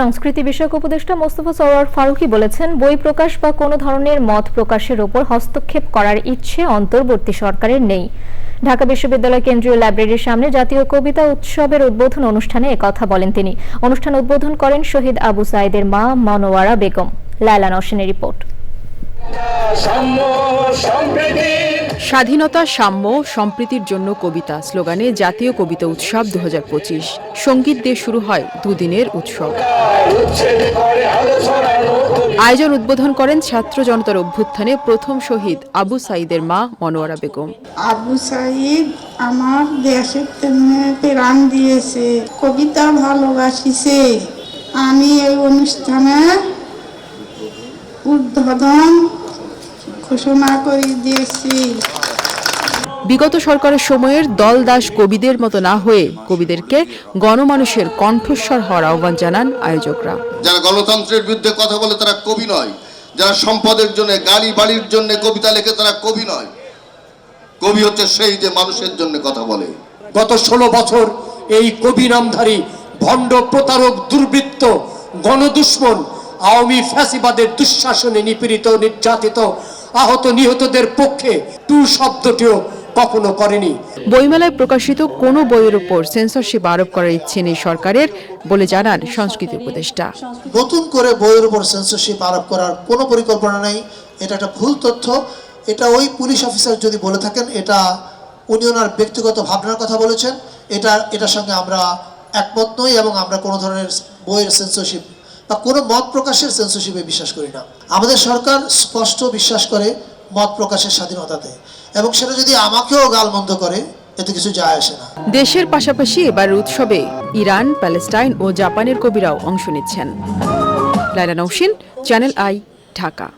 সংস্কৃতি বিষয়ক উপদেষ্টা মোস্তফা সরোয়ার ফারুকী বলেছেন, বই প্রকাশ বা কোনো ধরনের মত প্রকাশের ওপর হস্তক্ষেপ করার ইচ্ছে অন্তর্বর্তী সরকারের নেই। ঢাকা বিশ্ববিদ্যালয় কেন্দ্রীয় লাইব্রেরির সামনে জাতীয় কবিতা উৎসবের উদ্বোধন অনুষ্ঠানে একথা বলেন তিনি। অনুষ্ঠান উদ্বোধন করেন শহীদ আবু সাইদের মা মনোয়ারা বেগম। লায়লা নসেনের রিপোর্ট। সম্প্রীতি স্বাধীনতা, সাম্য সম্প্রীতির জন্য কবিতা স্লোগানে জাতীয় কবিতা উৎসব দু হাজার পঁচিশ। সংগীত দিয়ে শুরু হয় দুদিনের উৎসব। আয়োজন উদ্বোধন করেন ছাত্র জনতার অভ্যুত্থানে প্রথম শহীদ আবু সাইদের মা মনোয়ারা বেগম। আবু সাইদ আমার দেশের প্রাণ দিয়েছে, কবিতা ভালোবাসিছে। আমি এই অনুষ্ঠানে উদ্বোধন ঘোষণা করে দিয়েছি। বিগত সরকারের সময়ের দল দাস কবিদের মতো না হয়ে কবিদেরকে গণমানুষের কণ্ঠস্বর হওয়ার আহ্বান জানান আয়োজকরা। যারা গণতন্ত্রের বিরুদ্ধে কথা বলে তারা কবি নয় যারা সম্পদের জন্য গাড়ি বাড়ির জন্য কবিতা লেখে তারা কবি নয়। কবি হচ্ছে সেই যে মানুষের জন্য কথা বলে। গত ষোলো বছর এই কবি নামধারী ভণ্ড প্রতারক দুর্বৃত্ত গণদুশ্মন আওয়ামী ফ্যাসিবাদের দুঃশাসনে নিপীড়িত নির্যাতিত আহত নিহতদের পক্ষে টু শব্দটিও কখনো করেনি। বইমেলায় প্রকাশিত কোনো বইয়ের উপর সেন্সরশিপ আরোপ করার ইচ্ছে নেই সরকারের বলে জানান সংস্কৃতি উপদেষ্টা। নতুন করে বইয়ের উপর সেন্সরশিপ আরোপ করার কোনো পরিকল্পনা নেই। এটা একটা ভুল তথ্য। এটা ওই পুলিশ অফিসার যদি বলে থাকেন এটা উনি ওনার ব্যক্তিগত ভাবনার কথা বলেছেন। এটা এটার সঙ্গে আমরা একমত নই এবং আমরা কোনো ধরনের বইয়ের সেন্সরশিপ বা কোনো মত প্রকাশের সেন্সরশিপে বিশ্বাস করি না। আমাদের সরকার স্পষ্ট বিশ্বাস করে মত প্রকাশের স্বাধীনতাতে এবং সেটা যদি আমাকেও গালমন্দ করে, এতে কিছু যায় আসে না। দেশের পাশাপাশি এবার উৎসবে ইরান, প্যালেস্টাইন ও জাপানের কবিরাও অংশ নিচ্ছেন। Laila Nausheen channel I, Dhaka.